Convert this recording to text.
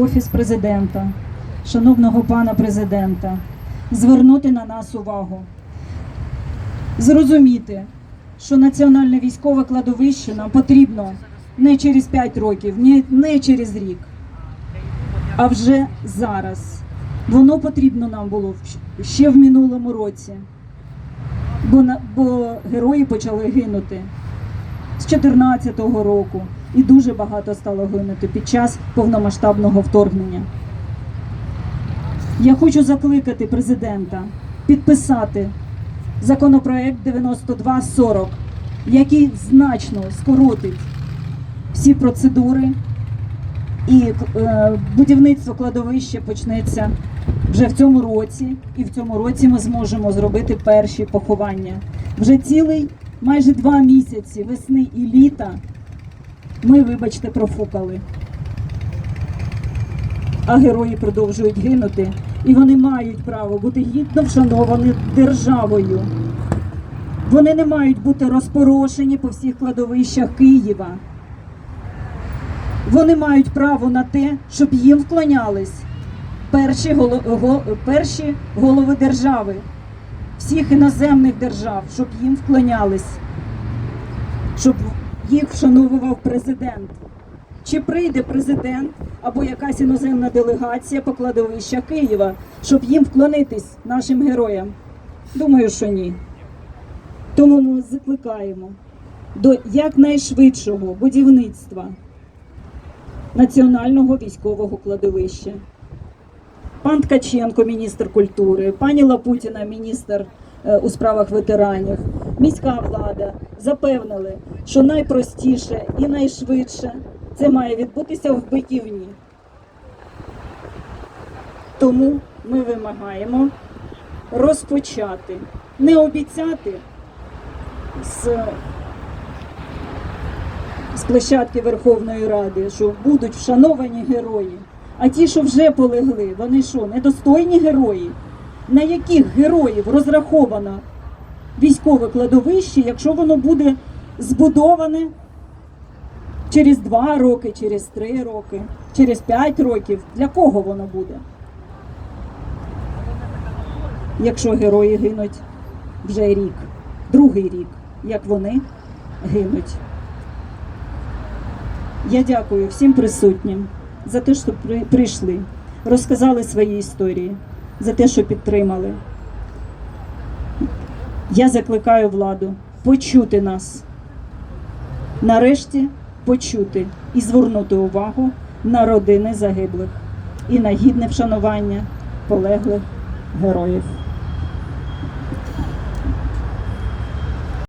Офіс президента, шановного пана президента, звернути на нас увагу, зрозуміти, що національне військове кладовище нам потрібно не через 5 років, не через рік, а вже зараз. Воно потрібно нам було ще в минулому році, бо, бо герої почали гинути з 2014 року, і дуже багато стало гинути під час повномасштабного вторгнення. Я хочу закликати президента підписати законопроект 9240, який значно скоротить всі процедури, і е, будівництво кладовища почнеться вже в цьому році, і в цьому році ми зможемо зробити перші поховання. Вже цілий майже два місяці весни і літа ми, вибачте, профукали. А герої продовжують гинути, і вони мають право бути гідно вшановані державою. Вони не мають бути розпорошені по всіх кладовищах Києва. Вони мають право на те, щоб їм вклонялись перші, перші голови держави, всіх іноземних держав, щоб їм вклонялись, щоб їх вшановував президент. Чи прийде президент або якась іноземна делегація по кладовища Києва, щоб їм вклонитись нашим героям? Думаю, що ні. Тому ми закликаємо до якнайшвидшого будівництва національного військового кладовища. Пан Ткаченко, міністр культури, пані Лапутіна, міністр е, у справах ветеранів, міська влада запевнили, що найпростіше і найшвидше це має відбутися в Биківні. Тому ми вимагаємо розпочати, не обіцяти з з площадки Верховної Ради, що будуть вшановані герої. А ті, що вже полегли, вони що, недостойні герої? На яких героїв розраховано військове кладовище, якщо воно буде збудоване через два роки, через три роки, через п'ять років? Для кого воно буде? Якщо герої гинуть вже рік, другий рік, як вони гинуть. Я дякую всім присутнім за те, що прийшли, розказали свої історії, за те, що підтримали. Я закликаю владу почути нас, нарешті почути і звернути увагу на родини загиблих і на гідне вшанування полеглих героїв.